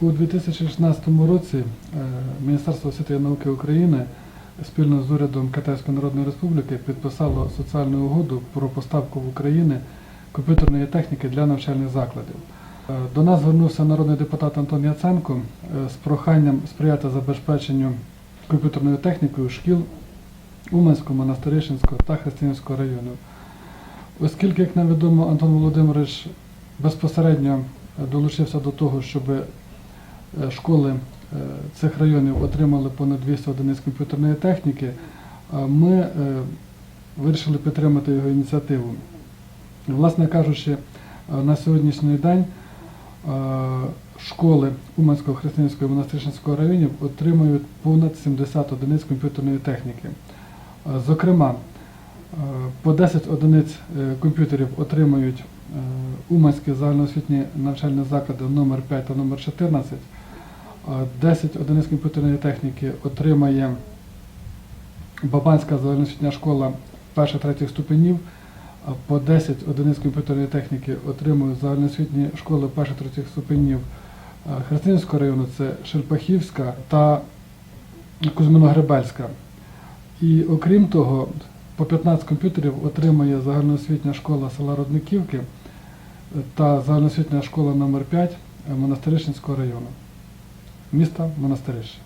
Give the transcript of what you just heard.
У 2016 році е, Міністерство освіти і науки України спільно з урядом Китайської Народної Республіки підписало соціальну угоду про поставку в Україні комп'ютерної техніки для навчальних закладів. Е, До нас звернувся народний депутат Антон Яценко е, з проханням сприяти забезпеченню комп'ютерною технікою шкіл Уманського, Монастирищенського та Христинського районів. Оскільки, як нам відомо, Антон Володимирович безпосередньо долучився до того, щоб школи е, цих районів отримали понад 200 одиниць комп'ютерної техніки, е, ми е, вирішили підтримати його ініціативу. Власне кажучи, е, на сьогоднішній день е, школи Уманського, Христинського і Монастирського районів отримують понад 70 одиниць комп'ютерної техніки. Е, Зокрема, е, по 10 одиниць е, комп'ютерів отримують е, Уманські загальноосвітні навчальні заклади номер 5 та номер 14. Е, 10 одиниць комп'ютерної техніки отримає Бабанська загальноосвітня школа перших-третіх ступенів. По 10 одиниць комп'ютерної техніки отримують загальноосвітні школи перших-третіх ступенів Христинського району, це Шерпахівська та Кузьмино-Гребельська. І окрім того, по 15 комп'ютерів отримає загальноосвітня школа села Родниківки та загальноосвітня школа номер 5 Монастирищенського району міста Монастирище.